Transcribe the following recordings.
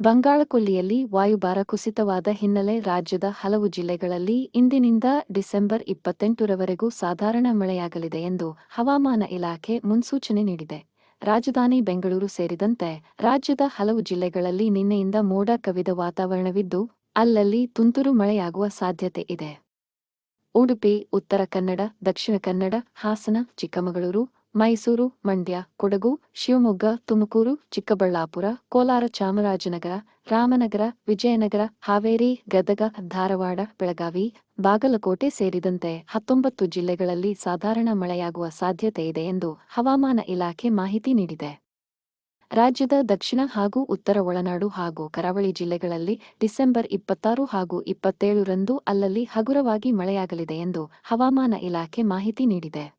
ಬಂಗಾಳಕೊಲ್ಲಿಯಲ್ಲಿ ವಾಯುಭಾರ ಕುಸಿತವಾದ ಹಿನ್ನೆಲೆ ರಾಜ್ಯದ ಹಲವು ಜಿಲ್ಲೆಗಳಲ್ಲಿ ಇಂದಿನಿಂದ ಡಿಸೆಂಬರ್ ಇಪ್ಪತ್ತೆಂಟರವರೆಗೂ ಸಾಧಾರಣ ಮಳೆಯಾಗಲಿದೆ ಎಂದು ಹವಾಮಾನ ಇಲಾಖೆ ಮುನ್ಸೂಚನೆ ನೀಡಿದೆ. ರಾಜಧಾನಿ ಬೆಂಗಳೂರು ಸೇರಿದಂತೆ ರಾಜ್ಯದ ಹಲವು ಜಿಲ್ಲೆಗಳಲ್ಲಿ ನಿನ್ನೆಯಿಂದ ಮೋಡ ಕವಿದ ವಾತಾವರಣವಿದ್ದು, ಅಲ್ಲಲ್ಲಿ ತುಂತುರು ಮಳೆಯಾಗುವ ಸಾಧ್ಯತೆ ಇದೆ. ಉಡುಪಿ, ಉತ್ತರ ಕನ್ನಡ, ದಕ್ಷಿಣ ಕನ್ನಡ, ಹಾಸನ, ಚಿಕ್ಕಮಗಳೂರು ಮೈಸೂರು, ಮಂಡ್ಯ, ಕೊಡಗು, ಶಿವಮೊಗ್ಗ, ತುಮಕೂರು, ಚಿಕ್ಕಬಳ್ಳಾಪುರ, ಕೋಲಾರ, ಚಾಮರಾಜನಗರ, ರಾಮನಗರ, ವಿಜಯನಗರ, ಹಾವೇರಿ, ಗದಗ, ಧಾರವಾಡ, ಬೆಳಗಾವಿ, ಬಾಗಲಕೋಟೆ ಸೇರಿದಂತೆ ಹತ್ತೊಂಬತ್ತು ಜಿಲ್ಲೆಗಳಲ್ಲಿ ಸಾಧಾರಣ ಮಳೆಯಾಗುವ ಸಾಧ್ಯತೆ ಇದೆ ಎಂದು ಹವಾಮಾನ ಇಲಾಖೆ ಮಾಹಿತಿ ನೀಡಿದೆ. ರಾಜ್ಯದ ದಕ್ಷಿಣ ಹಾಗೂ ಉತ್ತರ ಒಳನಾಡು ಹಾಗೂ ಕರಾವಳಿ ಜಿಲ್ಲೆಗಳಲ್ಲಿ ಡಿಸೆಂಬರ್ ಇಪ್ಪತ್ತಾರು ಹಾಗೂ ಇಪ್ಪತ್ತೇಳರಂದು ಅಲ್ಲಲ್ಲಿ ಹಗುರವಾಗಿ ಮಳೆಯಾಗಲಿದೆ ಎಂದು ಹವಾಮಾನ ಇಲಾಖೆ ಮಾಹಿತಿ ನೀಡಿದೆ.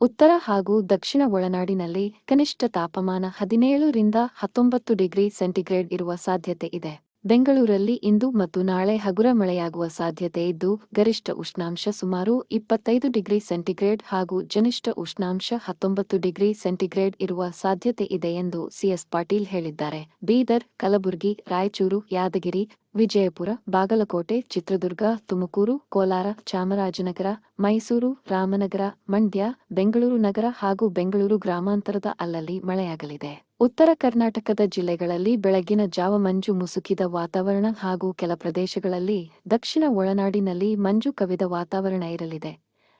ಉತ್ತರ ಹಾಗೂ ದಕ್ಷಿಣ ಒಳನಾಡಿನಲ್ಲಿ ಕನಿಷ್ಠ ತಾಪಮಾನ ಹದಿನೇಳು ರಿಂದ ಹತ್ತೊಂಬತ್ತು ಡಿಗ್ರಿ ಸೆಂಟಿಗ್ರೇಡ್ ಇರುವ ಸಾಧ್ಯತೆ ಇದೆ. ಬೆಂಗಳೂರಲ್ಲಿ ಇಂದು ಮತ್ತು ನಾಳೆ ಹಗುರ ಮಳೆಯಾಗುವ ಸಾಧ್ಯತೆ ಇದ್ದು, ಗರಿಷ್ಠ ಉಷ್ಣಾಂಶ ಸುಮಾರು ಇಪ್ಪತ್ತೈದು ಡಿಗ್ರಿ ಸೆಂಟಿಗ್ರೇಡ್ ಹಾಗೂ ಜನಿಷ್ಠ ಉಷ್ಣಾಂಶ ಹತ್ತೊಂಬತ್ತು ಡಿಗ್ರಿ ಸೆಂಟಿಗ್ರೇಡ್ ಇರುವ ಸಾಧ್ಯತೆ ಇದೆ ಎಂದು ಸಿಎಸ್ ಪಾಟೀಲ್ ಹೇಳಿದ್ದಾರೆ. ಬೀದರ್, ಕಲಬುರಗಿ, ರಾಯಚೂರು, ಯಾದಗಿರಿ ವಿಜಯಪುರ, ಬಾಗಲಕೋಟೆ, ಚಿತ್ರದುರ್ಗ, ತುಮಕೂರು, ಕೋಲಾರ, ಚಾಮರಾಜನಗರ, ಮೈಸೂರು, ರಾಮನಗರ, ಮಂಡ್ಯ, ಬೆಂಗಳೂರು ನಗರ ಹಾಗೂ ಬೆಂಗಳೂರು ಗ್ರಾಮಾಂತರದ ಅಲ್ಲಲ್ಲಿ ಮಳೆಯಾಗಲಿದೆ. ಉತ್ತರ ಕರ್ನಾಟಕದ ಜಿಲ್ಲೆಗಳಲ್ಲಿ ಬೆಳಗಿನ ಜಾವ ಮಂಜು ಮುಸುಕಿದ ವಾತಾವರಣ ಹಾಗೂ ಕೆಲ ಪ್ರದೇಶಗಳಲ್ಲಿ ದಕ್ಷಿಣ ಒಳನಾಡಿನಲ್ಲಿ ಮಂಜು ಕವಿದ ವಾತಾವರಣ ಇರಲಿದೆ.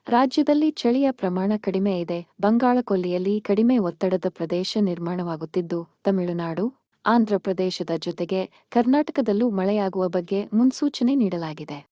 ರಾಜ್ಯದಲ್ಲಿ ಚಳಿಯ ಪ್ರಮಾಣ ಕಡಿಮೆ ಇದೆ. ಬಂಗಾಳಕೊಲ್ಲಿಯಲ್ಲಿ ಕಡಿಮೆ ಒತ್ತಡದ ಪ್ರದೇಶ ನಿರ್ಮಾಣವಾಗುತ್ತಿದ್ದು, ತಮಿಳುನಾಡು ಆಂಧ್ರಪ್ರದೇಶದ ಜೊತೆಗೆ ಕರ್ನಾಟಕದಲ್ಲೂ ಮಳೆಯಾಗುವ ಬಗ್ಗೆ ಮುನ್ಸೂಚನೆ ನೀಡಲಾಗಿದೆ.